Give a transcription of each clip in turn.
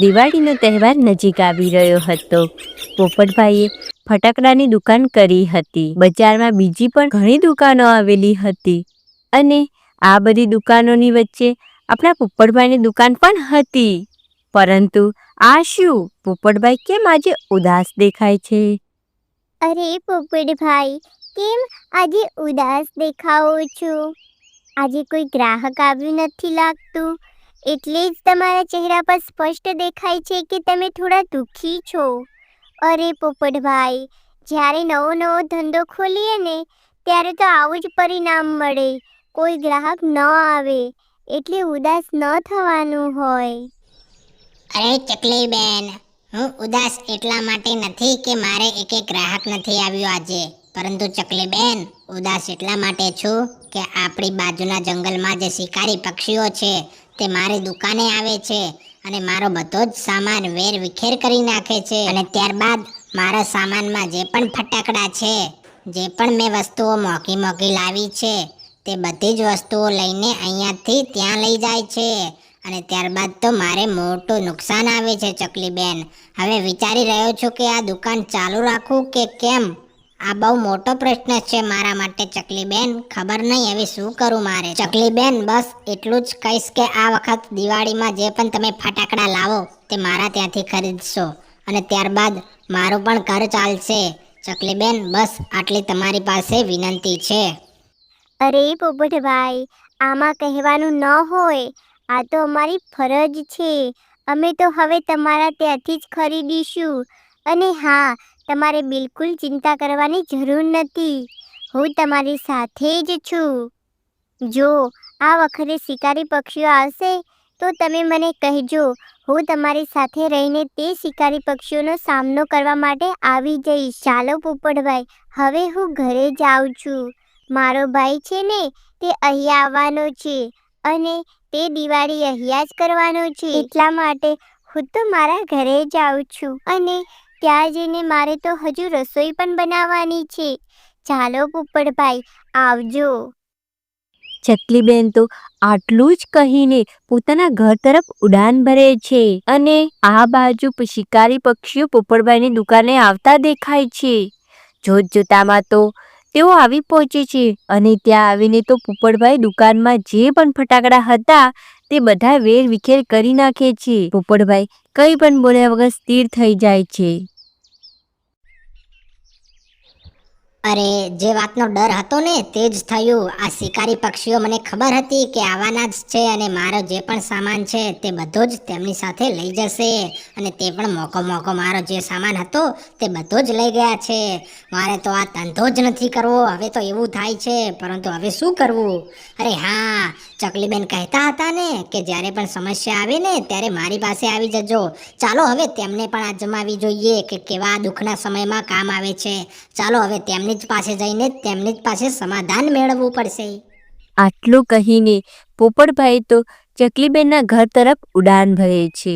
દિવાળીનો તહેવાર નજીક આવી રહ્યો હતો. પોપટભાઈએ ફટાકડાની દુકાન કરી હતી. બજારમાં બીજી પણ ઘણી દુકાનો આવેલી હતી અને આ બધી દુકાનોની વચ્ચે આપણા પોપટભાઈની દુકાન પણ હતી. પરંતુ આ શું? પોપટભાઈ કેમ આજે ઉદાસ દેખાય છે? અરે પોપટભાઈ, કેમ આજે ઉદાસ દેખાવો છું? આજે કોઈ ગ્રાહક આવ્યું નથી લાગતું? એટલે જ તમારા ચહેરા પર સ્પષ્ટ દેખાય છે કે તમે થોડા દુઃખી છો. અરે પોપટભાઈ, જ્યારે નવો નવો ધંધો ખોલીએ ને, ત્યારે તો આવું જ પરિણામ મળે. કોઈ ગ્રાહક ન આવે, એટલે ઉદાસ ન થવાનું હોય. અરે ચકલી બેન હું ઉદાસ એટલા માટે નથી કે મારે એક એક ગ્રાહક નથી આવ્યો આજે. પરંતુ ચકલી બેન ઉદાસ એટલા માટે છું કે આપણી બાજુના જંગલમાં જે શિકારી પક્ષીઓ છે તે મારી દુકાને આવે છે અને મારો બધો જ સામાન વેર વિખેર કરી નાખે છે. અને ત્યારબાદ મારા સામાનમાં જે પણ ફટાકડા છે, જે પણ મેં વસ્તુઓ મોંઘી મોંઘી લાવી છે, તે બધી જ વસ્તુઓ લઈને અહીંયાથી ત્યાં લઈ જાય છે. અને ત્યારબાદ તો મારે મોટું નુકસાન આવે છે ચકલીબેન. હવે વિચારી રહ્યો છું કે આ દુકાન ચાલુ રાખું કે કેમ? આ બહુ મોટો પ્રશ્ન છે મારા માટે ચકલી બેન ખબર નહીં હવે શું કરું મારે. ચકલીબેન, બસ એટલું જ કહીશ કે આ વખત દિવાળીમાં જે પણ તમે ફટાકડા લાવો, તે મારા ત્યાંથી ખરીદશો. અને ત્યારબાદ મારું પણ ઘર ચાલશે. ચકલી બેન બસ આટલી તમારી પાસે વિનંતી છે. અરે પોપટભાઈ, આમાં કહેવાનું ન હોય. આ તો અમારી ફરજ છે. અમે તો હવે તમારા ત્યાંથી જ ખરીદીશું. અને હા તમારે બિલકુલ ચિંતા કરવાની જરૂર નથી. હું તમારી સાથે જ છું. જો આ વખતે શિકારી પક્ષીઓ આવશે, તો તમે મને કહેજો, હું તમારી સાથે રહીને તે શિકારી પક્ષીઓનો સામનો કરવા માટે આવી જઈશ. ચાલો પોપટભાઈ, હવે હું ઘરે જાઉં છું. મારો ભાઈ છે ને, તે અહીંયા આવવાનો છે અને તે દિવાળી અહીંયા જ કરવાનો છે. એટલા માટે હું તો મારા ઘરે જાઉં છું અને ત્યાં જઈને મારે તો હજુ રસોઈ પણ બનાવવાની છે. ચાલો પોપટભાઈ આવજો. ચકલીબેન તો આટલું જ કહીને પોતાના ઘર તરફ ઉડાન ભરે છે અને આ બાજુ શિકારી પક્ષીઓ પોપટભાઈની દુકાને આવતા દેખાય છે. જોત જોતામાં તો તેઓ આવી પહોંચે છે અને ત્યાં આવીને તો પોપટભાઈ દુકાનમાં જે પણ ફટાકડા હતા તે બધા વેર વિખેર કરી નાખે છે. પોપટભાઈ કંઈ પણ બોલ્યા વગર સ્થિર થઈ જાય છે. અરે, જે વાતનો ડર હતો ને, તે જ થયું. આ શિકારી પક્ષીઓ મને ખબર હતી કે આવવાના જ છે અને મારો જે પણ સામાન છે, તે બધો જ તેમની સાથે લઈ જશે. અને તે પણ મોકો મોકો મારો જે સામાન હતો, તે બધો જ લઈ ગયા છે. મારે તો આ ધંધો જ નથી કરવો. હવે તો એવું થાય છે. પરંતુ હવે શું કરવું? અરે હા ચકલીબેન કહેતા હતા ને કે જ્યારે પણ સમસ્યા આવે ને ત્યારે મારી પાસે આવી જજો. ચાલો હવે તેમને પણ આજમાવી જોઈએ કે કેવા દુઃખના સમયમાં કામ આવે છે. ચાલો હવે તેમની જ પાસે જઈને તેમની જ પાસે સમાધાન મેળવવું પડશે. આટલું કહીને પોપટભાઈ તો ચકલીબેનના ઘર તરફ ઉડાન ભરે છે.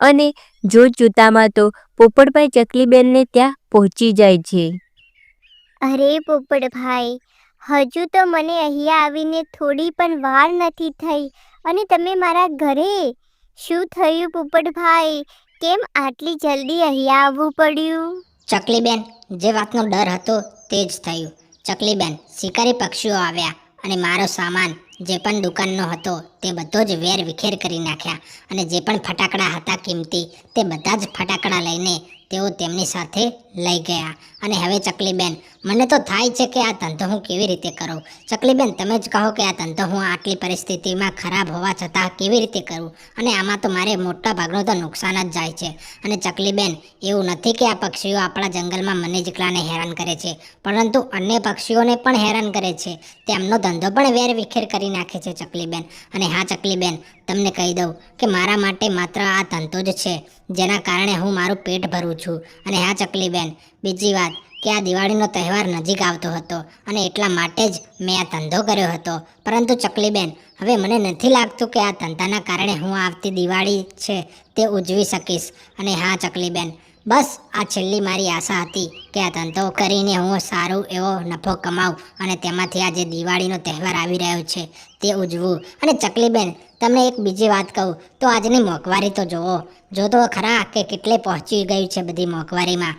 અને જોત જોતામાં તો પોપટભાઈ ચકલીબેનને ત્યાં પહોંચી જાય છે. અરે પોપટભાઈ હજુ તો મને અહીંયા આવીને થોડી પણ વાર નથી થઈ. અને તમે મારા ઘરે? શું થયું પોપટભાઈ? કેમ આટલી જલ્દી અહીંયા આવવું પડ્યું? ચકલીબેન, જે વાતનો ડર હતો તે જ થયું. ચકલીબેન, શિકારી પક્ષીઓ આવ્યા અને મારો સામાન, જે પણ દુકાનનો હતો, તે બધો જ વેર વિખેર કરી નાખ્યા. અને જે પણ ફટાકડા હતા કિંમતી, તે બધા જ ફટાકડા લઈને તેઓ તેમની સાથે લઈ ગયા. અને હવે ચકલીબેન, મને તો થાય છે કે આ ધંધો હું કેવી રીતે કરું? ચકલીબેન, તમે જ કહો કે આ ધંધો હું આટલી પરિસ્થિતિમાં ખરાબ હોવા છતાં કેવી રીતે કરું? અને આમાં તો મારે મોટા ભાગનું તો નુકસાન જ જાય છે. અને ચકલીબેન, એવું નથી કે આ પક્ષીઓ આપણા જંગલમાં મને જેટલાને હેરાન કરે છે, પરંતુ અન્ય પક્ષીઓને પણ હેરાન કરે છે. તેમનો ધંધો પણ વેર વિખેર કરી નાખે છે ચકલીબેન. અને હા ચકલીબેન, તમને કહી દઉં કે મારા માટે માત્ર આ ધંધો જ છે, જેના કારણે હું મારું પેટ ભરું છું. અને હા ચકલીબેન બીજી વાત કે આ દિવાળીનો તહેવાર નજીક આવતો હતો અને એટલા માટે જ મેં આ ધંધો કર્યો હતો. પરંતુ ચકલીબેન, હવે મને નથી લાગતું કે આ ધંધાના કારણે હું આવતી દિવાળી છે તે ઉજવી શકીશ. અને હા, ચકલીબેન, બસ આ છેલ્લી મારી આશા હતી કે આ ધંધો કરીને હું સારું એવો નફો કમાઉં અને તેમાંથી આ જે દિવાળીનો તહેવાર આવી રહ્યો છે તે ઉજવું. અને ચકલીબેન, તમને એક બીજી વાત કહું, તો આજની મોંઘવારી તો જુઓ. જો તો ખરા કે કેટલે પહોંચી ગયું છે બધી મોંઘવારીમાં.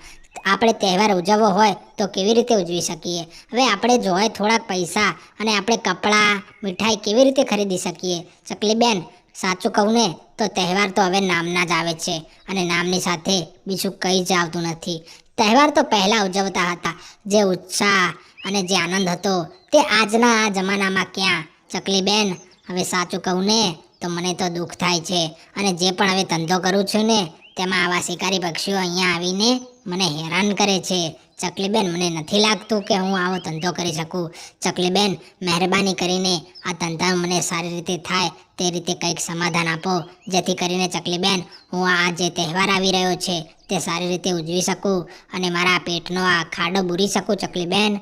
આપણે તહેવાર ઉજવવો હોય તો કેવી રીતે ઉજવી શકીએ? હવે આપણે જોઈએ થોડાક પૈસા અને આપણે કપડાં, મીઠાઈ કેવી રીતે ખરીદી શકીએ? ચકલીબેન સાચું કહું ને, તો તહેવાર તો હવે નામના જ આવે છે અને નામની સાથે બીજું કંઈ જ આવતું નથી. તહેવાર તો પહેલાં ઉજવતા હતા. જે ઉત્સાહ અને જે આનંદ હતો તે આજના આ જમાનામાં ક્યાં? ચકલીબેન હવે સાચું કહું ને, તો મને તો દુઃખ થાય છે. અને જે પણ હવે ધંધો કરું છું ને, તેમાં આવા શિકારી પક્ષીઓ અહીંયા આવીને મને હેરાન કરે છે. ચકલીબેન, મને નથી લાગતું કે હું આવો ધંધો કરી શકું. ચકલીબેન, મહેરબાની કરીને આ ધંધા મને સારી રીતે થાય, તે રીતે કંઈક સમાધાન આપો. જેથી કરીને ચકલીબેન, હું આ જે તહેવાર આવી રહ્યો છે, તે સારી રીતે ઉજવી શકું અને મારા પેટનો આ ખાડો બૂરી શકું, ચકલીબેન.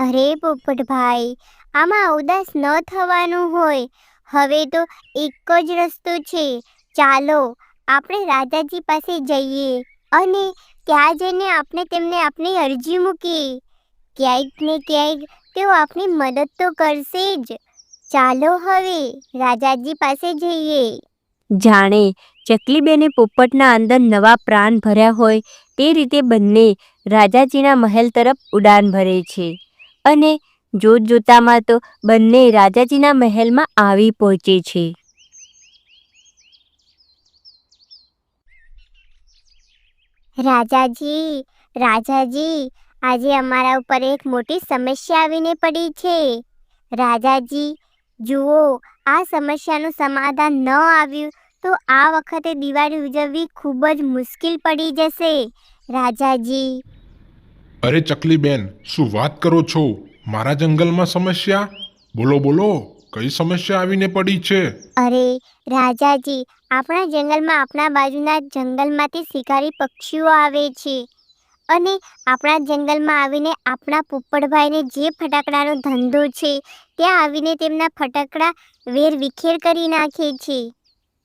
અરે પોપટભાઈ, આમાં ઉદાસ ન થવાનું હોય. હવે તો એક જ રસ્તો છે. ચાલો, આપણે રાજાજી પાસે જઈએ અને ત્યાં જઈને આપણે તેમને આપણી અરજી મૂકીએ ક્યાંક ને ક્યાંક તેઓ આપણી મદદ તો કરશે જ. ચાલો હવે રાજાજી પાસે જઈએ. જાણે ચકલીબેને પોપટના અંદર નવા પ્રાણ ભર્યા હોય તે રીતે બંને રાજાજીના મહેલ તરફ ઉડાન ભરે છે. અને જોત જોતામાં તો બંને રાજાજીના મહેલમાં આવી પહોંચે છે. રાજાજી રાજાજી, આજે અમારા ઉપર એક મોટી સમસ્યા આવીને પડી છે. રાજાજી, જુઓ, આ સમસ્યાનું સમાધાન ન આવ્યું તો આ વખતે દિવાળી ઉજવવી ખૂબ જ મુશ્કેલ પડી જશે. રાજાજી. અરે ચકલી બેન શું વાત કરો છો? મારા જંગલમાં સમસ્યા? બોલો બોલો. કઈ સમસ્યા આવીને પડી છે? અરે, રાજાજી, આપણા જંગલમાં આપણા બાજુના જંગલમાંથી શિકારી પક્ષીઓ આવે છે. અને આપણા જંગલમાં આવીને આપણા પોપટભાઈને જે ફટાકડાનો ધંધો છે, ત્યાં આવીને તેમના ફટાકડા વેર વિખેર કરી નાખે છે.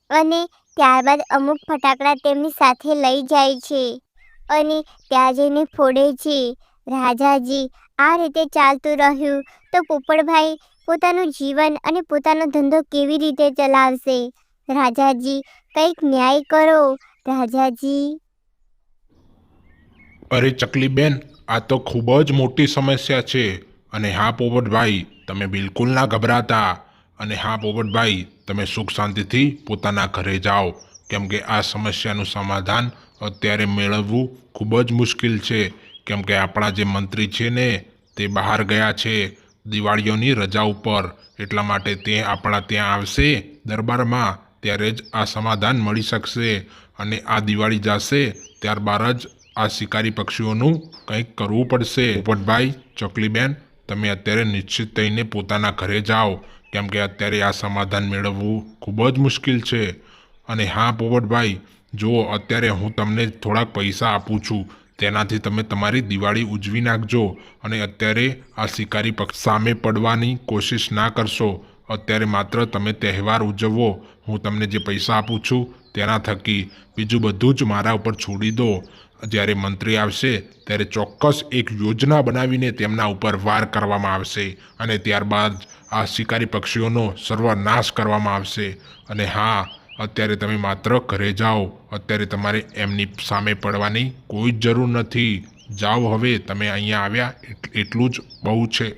અને ત્યારબાદ અમુક ફટાકડા તેમની સાથે લઈ જાય છે. અને ત્યાં જઈને ફોડે છે. રાજાજી, આ રીતે ચાલતું રહ્યું તો પોપટભાઈ પોતાનું જીવન અને પોતાનો ધંધો કેવી રીતે ચલાવશે? રાજાજી, કંઈક ન્યાય કરો, રાજાજી. અરે ચકલી બેન આ તો ખૂબ જ મોટી સમસ્યા છે. અને હા, પોપટભાઈ, તમે બિલકુલ ના ગભરાતા. અને હા, પોપટભાઈ, તમે સુખ શાંતિથી પોતાના ઘરે જાઓ. કેમ કે આ સમસ્યાનું સમાધાન અત્યારે મેળવવું ખૂબ જ મુશ્કેલ છે. કેમ કે આપણા જે મંત્રી છે ને, તે બહાર ગયા છે. દિવાળીઓની રજા ઉપર. એટલા માટે તે આપણા ત્યાં આવશે, દરબારમાં ત્યારે જ આ સમાધાન મળી શકશે અને આ દિવાળી જશે, ત્યારબાદ જ આ શિકારી પક્ષીઓનું કંઈક કરવું પડશે. પોપટભાઈ, ચકલીબેન, તમે અત્યારે નિશ્ચિત થઈને પોતાના ઘરે જાઓ, કેમ કે અત્યારે આ સમાધાન મેળવવું ખૂબ જ મુશ્કેલ છે. અને હા, પોપટભાઈ, જુઓ, અત્યારે હું તમને થોડાક પૈસા આપું છું. તેનાથી તમે તમારી દિવાળી ઉજવી નાખજો અને અત્યારે આ શિકારી પક્ષ સામે પડવાની કોશિશ ના કરશો. અત્યારે માત્ર તમે તહેવાર ઉજવો. હું તમને જે પૈસા આપું છું તેના થકી. બીજું બધું જ મારા ઉપર છોડી દો. જ્યારે મંત્રી આવશે, ત્યારે ચોક્કસ એક યોજના બનાવીને તેમના ઉપર વાર કરવામાં આવશે અને ત્યારબાદ આ શિકારી પક્ષીઓનો સર્વનાશ કરવામાં આવશે. અને હા અત્યારે તમે માત્ર ઘરે જાઓ. અત્યારે તમારે એમની સામે પડવાની કોઈ જ જરૂર નથી. જાઓ હવે, તમે અહીંયા આવ્યા એટ- એટલું જ બહુ છે.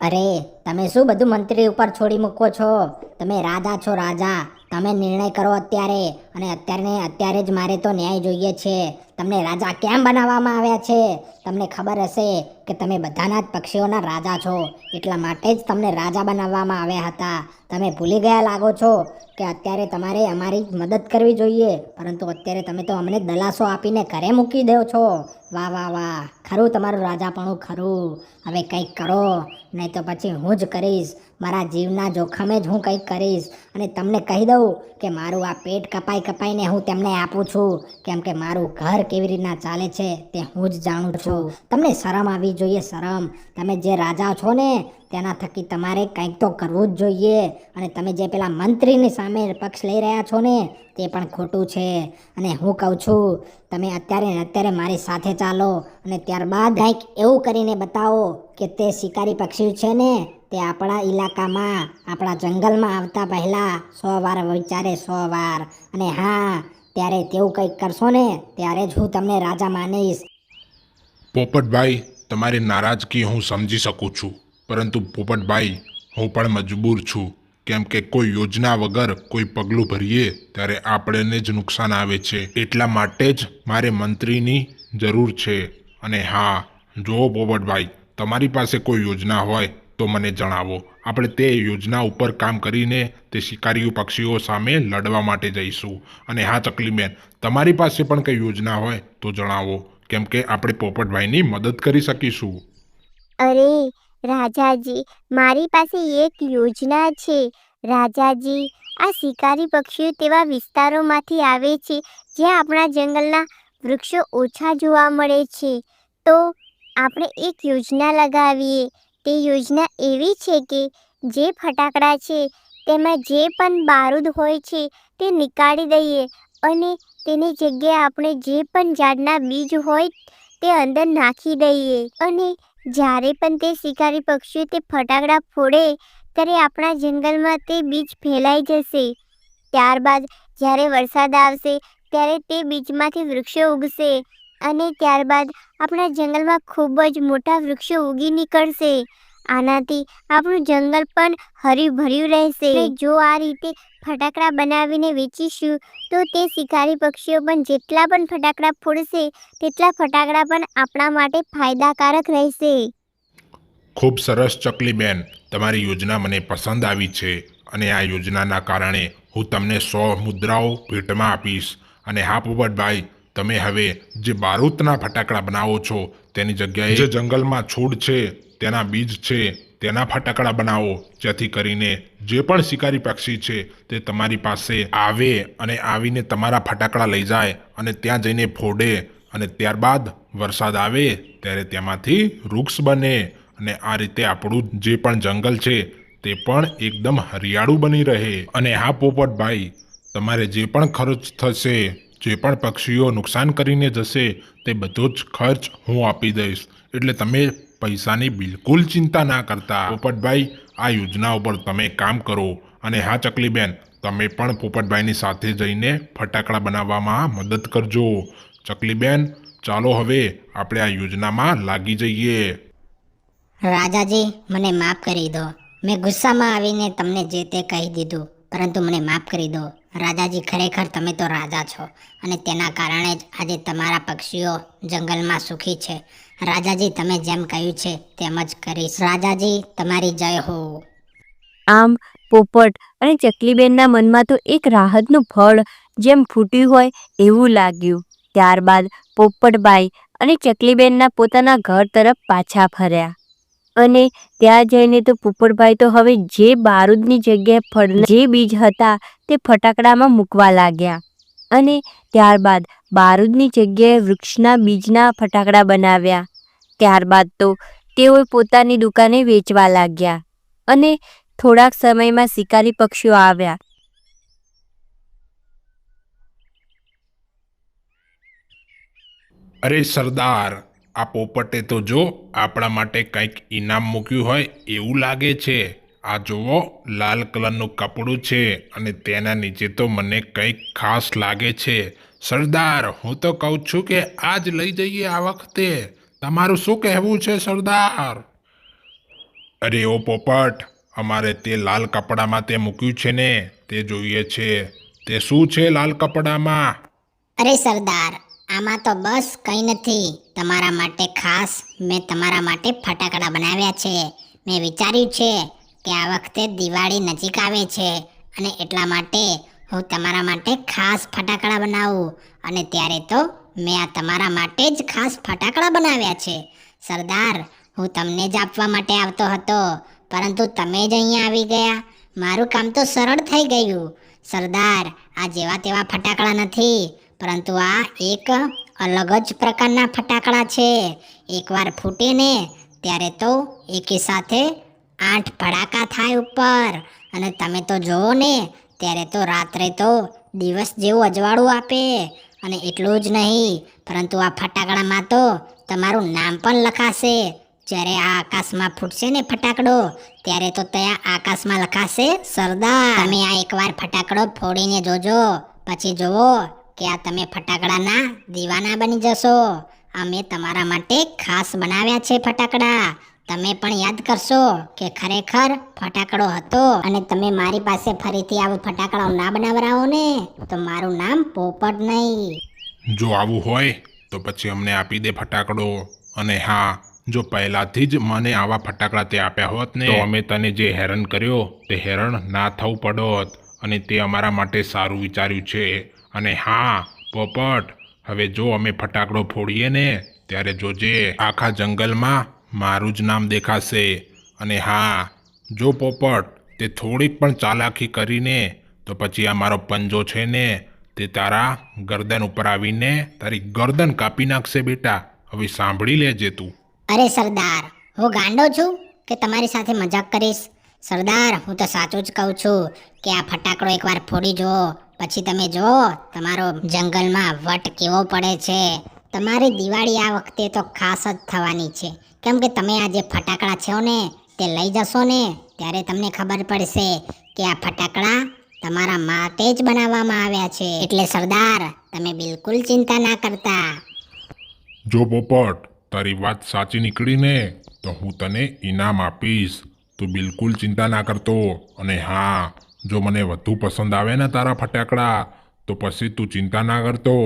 અરે, તમે શું બધું મંત્રી ઉપર છોડી મૂકો છો? તમે રાજા છો, રાજા. તમે નિર્ણય કરો અત્યારે. અને અત્યારે અત્યારે જ મારે તો ન્યાય જોઈએ છે. તમને રાજા કેમ બનાવવામાં આવ્યા છે? તમને ખબર હશે કે તમે બધાના જ પક્ષીઓના રાજા છો. એટલા માટે જ તમને રાજા બનાવવામાં આવ્યા હતા. તમે ભૂલી ગયા લાગો છો કે અત્યારે તમારે અમારી મદદ કરવી જોઈએ. પરંતુ અત્યારે તમે તો અમને દલાસો આપીને ઘરે મૂકી દો છો. વાહ વાહ વાહ. ખરું તમારું રાજાપણું ખરું. હવે કંઈક કરો. નહીં તો પછી હું જ કરીશ. મારા જીવના જોખમે જ હું કંઈક કરીશ. અને તમને કહી દઉં કે મારું આ પેટ કપાઈ, કપાઈને હું તેમને આપું છું. કેમ કે મારું ઘર કેવી રીતના ચાલે છે તે હું જ જાણું છું. તમને શરમ આવી જોઈએ શરમ. તમે જે રાજા છો ને તેના થકી તમારે કંઈક તો કરવું જ જોઈએ. અને તમે જે પેલા મંત્રીની સામે પક્ષ લઈ રહ્યા છો ને તે પણ ખોટું છે. અને હું કહું છું તમે અત્યારે અત્યારે મારી સાથે ચાલો. અને ત્યારબાદ કંઈક એવું કરીને બતાવો કે તે શિકારી પક્ષી છે ને તે આપણા ઇલાકામાં આપણા જંગલમાં આવતા પહેલાં સો વાર વિચારે સો વાર. અને હા ત્યારે તેવું કંઈક કરશો ને, ત્યારે જ હું તમને રાજા માનીશ. પોપટભાઈ, તમારી નારાજગી હું સમજી શકું છું, પરંતુ પોપટભાઈ, હું પણ મજબૂર છું. કેમ કે કોઈ યોજના વગર કોઈ પગલું ભરીએ, ત્યારે આપણને જ નુકસાન આવે છે. એટલા માટે જ મારે મંત્રીની જરૂર છે. અને હા, જુઓ પોપટભાઈ, તમારી પાસે કોઈ યોજના હોય તો મને જણાવો. આપણે તે યોજના ઉપર કામ કરીને તે શિકારીઓ પક્ષીઓ સામે લડવા માટે જઈશું. અને હા ચકલીબેન તમારી પાસે પણ કંઈ યોજના હોય તો જણાવો, કેમ કે આપણે પોપટભાઈની મદદ કરી શકીશું. અરે, રાજાજી, મારી પાસે એક યોજના છે. રાજાજી, આ શિકારી પક્ષીઓ તેવા વિસ્તારોમાંથી આવે છે, જ્યાં આપણા જંગલના વૃક્ષો ઓછા જોવા મળે છે. તો, આપણે એક યોજના લગાવીએ. તે યોજના એવી છે કે જે ફટાકડા છે, તેમાં જે પણ બારૂદ હોય છે તે નીકાળી દઈએ અને તેની જગ્યાએ આપણે જે પણ ઝાડના બીજ હોય તે અંદર નાખી દઈએ. અને જ્યારે પણ તે શિકારી પક્ષીઓ તે ફટાકડા ફોડે ત્યારે આપણા જંગલમાં તે બીજ ફેલાઈ જશે. ત્યારબાદ જ્યારે વરસાદ આવશે ત્યારે તે બીજમાંથી વૃક્ષો ઉગશે. અને ત્યારબાદ આપણા જંગલમાં ખૂબ જ મોટા વૃક્ષો ઉગી નીકળશે. આનાથી આપણું જંગલ પણ હરીભર્યું રહેશે. જો આ રીતે ફટાકડા બનાવીને વેચીશું, તો તે શિકારી પક્ષીઓ પણ જેટલા પણ ફટાકડા ફોડશે, તેટલા ફટાકડા પણ આપણા માટે ફાયદાકારક રહેશે. ખૂબ સરસ ચકલીબેન તમારી યોજના મને પસંદ આવી છે અને આ યોજનાના કારણે હું તમને સો મુદ્રાઓ ભેટમાં આપીશ. અને હા પોપટભાઈ તમે હવે જે બારૂદના ફટાકડા બનાવો છો, તેની જગ્યાએ જે જંગલમાં છોડ છે, તેના બીજ છે, તેના ફટાકડા બનાવો, જેથી કરીને જે પણ શિકારી પક્ષી છે, તે તમારી પાસે આવે અને આવીને તમારા ફટાકડા લઈ જાય અને ત્યાં જઈને ફોડે અને ત્યારબાદ વરસાદ આવે, ત્યારે તેમાંથી વૃક્ષ બને અને આ રીતે આપણું જે પણ જંગલ છે, તે પણ એકદમ હરિયાળું બની રહે. અને હા, પોપટભાઈ, તમારે જે પણ ખર્ચ થશે જે પણ પક્ષીઓ નુકસાન કરીને જશે, તે બધો જ ખર્ચ હું આપી દઈશ. એટલે તમે પૈસાની બિલકુલ ચિંતા ના કરતા. પોપટભાઈ, આ યોજના ઉપર તમે કામ કરો. અને હા, ચકલીબેન, તમે પણ પોપટભાઈની સાથે જઈને ફટાકડા બનાવવામાં મદદ કરજો. ચકલીબેન, ચાલો હવે આપણે આ યોજનામાં લાગી જઈએ. રાજાજી, મને માફ કરી દો. મેં ગુસ્સામાં આવીને તમને જે તે કહી દીધું, પરંતુ મને માફ કરી દો. રાજાજી ખરેખર તમે તો રાજા છો અને તેના કારણે જ આજે તમારા પક્ષીઓ જંગલમાં સુખી છે. રાજાજી, તમે જેમ કહ્યું છે તેમ જ કરીશ. રાજાજી, તમારી જય હો. આમ પોપટ અને ચકલીબેનના મનમાં તો એક રાહતનું ફળ જેમ ફૂટ્યું હોય એવું લાગ્યું. ત્યારબાદ પોપટભાઈ અને ચકલીબેનના પોતાના ઘર તરફ પાછા ફર્યા. અને ત્યાં જઈને તો પોપટભાઈ તો હવે જે બારૂદની જગ્યાએ ફળ જે બીજ હતા તે ફટાકડામાં મૂકવા લાગ્યા. અને ત્યારબાદ બારૂદની જગ્યાએ વૃક્ષના બીજના ફટાકડા બનાવ્યા. ત્યારબાદ તો તેઓ પોતાની દુકાને વેચવા લાગ્યા અને થોડાક સમયમાં શિકારી પક્ષીઓ આવ્યા. અરે સરદાર આ પોપટે તો જો આપણા માટે કંઈક ઇનામ મૂક્યું હોય એવું લાગે છે. આ જુઓ, લાલ કલરનું કપડું છે અને તેના નીચે તો મને કંઈક ખાસ લાગે છે. સરદાર, હું તો કહું છું કે આજ લઈ જઈએ આ વખતે. તમારું શું કહેવું છે, સરદાર? અરે ઓ પોપટ, અમારે તે લાલ કપડામાં તે મૂક્યું છે ને, તે જોઈએ છે. તે શું છે લાલ કપડામાં? અરે સરદાર આમાં તો બસ કંઈ નથી. તમારા માટે ખાસ મેં તમારા માટે ફટાકડા બનાવ્યા છે. મેં વિચાર્યું છે કે આ વખતે દિવાળી નજીક આવે છે અને એટલા માટે હું તમારા માટે ખાસ ફટાકડા બનાવું. અને ત્યારે તો મેં આ તમારા માટે જ ખાસ ફટાકડા બનાવ્યા છે. સરદાર, હું તમને જ આપવા માટે આવતો હતો. પરંતુ તમે જ અહીંયા આવી ગયા. મારું કામ તો સરળ થઈ ગયું. સરદાર, આ જેવા તેવા ફટાકડા નથી. પરંતુ આ એક અલગ જ પ્રકારના ફટાકડા છે. એકવાર ફૂટે ને ત્યારે તો એકી સાથે આઠ ભડાકા થાય ઉપર. અને તમે તો જોવો ને ત્યારે તો રાત્રે તો દિવસ જેવું અજવાળું આપે. અને એટલું જ નહીં, પરંતુ આ ફટાકડામાં તો તમારું નામ પણ લખાશે. જ્યારે આ આકાશમાં ફૂટશે ને ફટાકડો, ત્યારે તો ત્યાં આકાશમાં લખાશે સરદાર. તમે આ એકવાર ફટાકડો ફોડીને જોજો. પછી જોવો કે આ તમે ફટાકડાના દીવાના બની જશો. અમે તમારા માટે ખાસ બનાવ્યા છે ફટાકડા. તમે પણ યાદ કરશો કે ખરેખર ફટાકડો હતો અને તમે મારી પાસે ફરીથી આવો ફટાકડાઓ ના બનાવરાવો ને, તો મારું નામ પોપટ નહીં. જો આવું હોય, તો પછી અમને આપી દે ફટાકડો. અને હા, જો પહેલાથી જ મને આવા ફટાકડા તે આપ્યા હોત ને, તો અમે તને જે હેરાન કર્યો, તે હેરાન ના થવું પડોત. અને તે અમારા માટે સારું વિચાર્યું છે. અને હા, પોપટ, હવે જો અમે ફટાકડો ફોડીએ ને, ત્યારે જોજે, આખા જંગલમાં મારું જ નામ દેખાશે. અને હા, જો પોપટ, તે થોડીક પણ ચાલાકી કરીને, તો પછી આ મારો પંજો છે ને, તે તારા ગરદન ઉપર આવીને તારી ગરદન કાપી નાખશે બેટા. હવે સાંભળી લેજે તું. અરે સરદાર, હું ગાંડો છું કે તમારી સાથે મજાક કરીશ? સરદાર, હું તો સાચું જ કહું છું કે આ ફટાકડો એકવાર ફોડી જુઓ. પછી તમે જુઓ, તમારો જંગલમાં વટ કેવો પડે છે. તમારી દિવાળી આ વખતે તો ખાસ જ થવાની છે. કેમ કે તમે આ જે ફટાકડા છો ને, તે લઈ જશો ને, ત્યારે તમને ખબર પડશે કે આ ફટાકડા તમારા માટે જ બનાવવામાં આવ્યા છે. એટલે સરદાર, તમે બિલકુલ ચિંતા ના કરતા. જો પોપટ, તારી વાત સાચી નીકળીને તો હું તને ઇનામ આપીશ. તું બિલકુલ ચિંતા ના કરતો. અને હા જો મને વધુ પસંદ આવે ને તારા ફટાકડા, તો પછી તું ચિંતા ના કરતો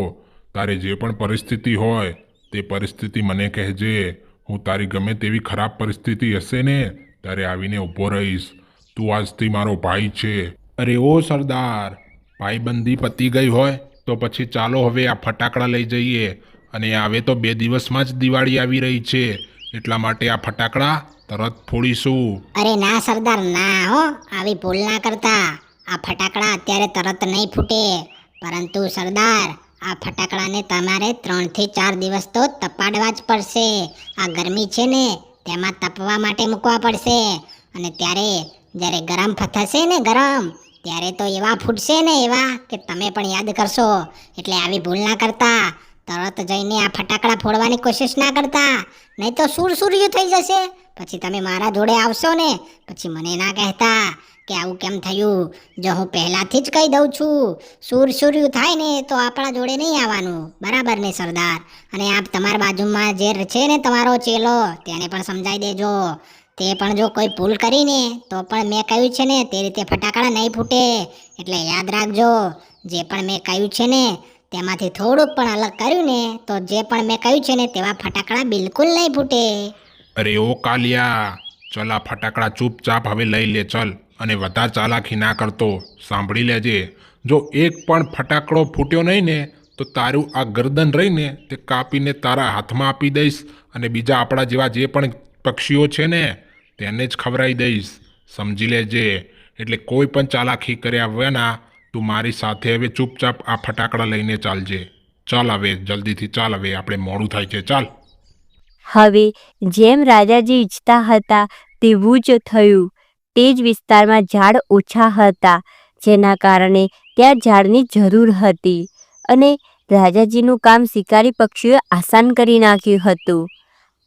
તારી જે પણ પરિસ્થિતિ હોય, તે પરિસ્થિતિ મને કહેજે. હું તારી ગમે તેવી ખરાબ પરિસ્થિતિ હશે ને, ત્યારે આવીને ઊભો રહીશ. તું આજથી મારો ભાઈ છે. અરે ઓ સરદાર ભાઈબંધી પતી ગઈ હોય, તો પછી ચાલો હવે આ ફટાકડા લઈ જઈએ. અને આવે તો બે દિવસમાં જ દિવાળી આવી રહી છે. એટલા માટે આ ફટાકડા તરત ફોડીશું. અરે ના સરદાર, ના હો. આવી ભૂલ ના કરતા. આ ફટાકડા અત્યારે તરત નહીં ફૂટે. પરંતુ સરદાર, આ ફટાકડાને તમારે ત્રણથી ચાર દિવસ તો તપાડવા જ પડશે. આ ગરમી છે ને, તેમાં તપવા માટે મૂકવા પડશે. અને ત્યારે જ્યારે ગરમ થશે ને ગરમ, ત્યારે તો એવા ફૂટશે ને એવા કે તમે પણ યાદ કરશો. એટલે આવી ભૂલ ના કરતા. તરત જઈને આ ફટાકડા ફોડવાની કોશિશ ના કરતા. નહીં તો સુર સુર્યું થઈ જશે. પછી તમે મારા જોડે આવશો ને, પછી મને ના કહેતા કે આવું કેમ થયું? જો હું પહેલાંથી જ કહી દઉં છું સુર સુર્યું થાય ને તો આપણા જોડે નહીં આવવાનું. બરાબર ને, સરદાર? અને આપ તમારા બાજુમાં જે છે ને તમારો ચેલો, તેને પણ સમજાવી દેજો. તે પણ જો કોઈ ભૂલ કરીને તો પણ મેં કહ્યું છે ને, તે રીતે ફટાકડા નહીં ફૂટે. એટલે યાદ રાખજો, જે પણ મેં કહ્યું છે ને તેમાંથી થોડુંક પણ અલગ કર્યું ને, તો જે પણ મેં કહ્યું છે ને, તેવા ફટાકડા બિલકુલ નહીં ફૂટે. અરે ઓ કાલિયા, ચલ આ ફટાકડા ચૂપચાપ હવે લઈ લે, ચલ. અને વધારે ચાલાકી ના કરતો, સાંભળી લેજે. જો એક પણ ફટાકડો ફૂટ્યો નહીં ને, તો તારું આ ગરદન રહીને તે કાપીને તારા હાથમાં આપી દઈશ અને બીજા આપણા જેવા જે પણ પક્ષીઓ છે ને, તેને જ ખવડાવી દઈશ. સમજી લેજે. એટલે કોઈ પણ ચાલાકી કર્યા વિના તું મારી સાથે હવે ચૂપચાપ આ ફટાકડા લઈને ચાલજે. ચાલ હવે, જલ્દીથી ચાલ હવે, આપણે મોડું થાય છે, ચાલ. હવે જેમ રાજાજી ઈચ્છતા હતા તેવું જ થયું. તે જ વિસ્તારમાં ઝાડ ઓછા હતા, જેના કારણે ત્યાં ઝાડની જરૂર હતી. અને રાજાજીનું કામ શિકારી પક્ષીઓએ આસાન કરી નાખ્યું હતું.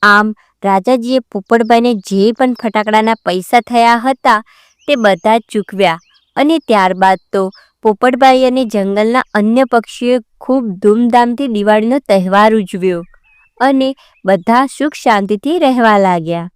આમ, રાજાજીએ પોપટભાઈને જે પણ ફટાકડાના પૈસા થયા હતા તે બધા ચૂકવ્યા. અને ત્યારબાદ તો પોપટભાઈ અને જંગલના અન્ય પક્ષીઓએ ખૂબ ધૂમધામથી દિવાળીનો તહેવાર ઉજવ્યો અને બધા સુખ શાંતિથી રહેવા લાગ્યા.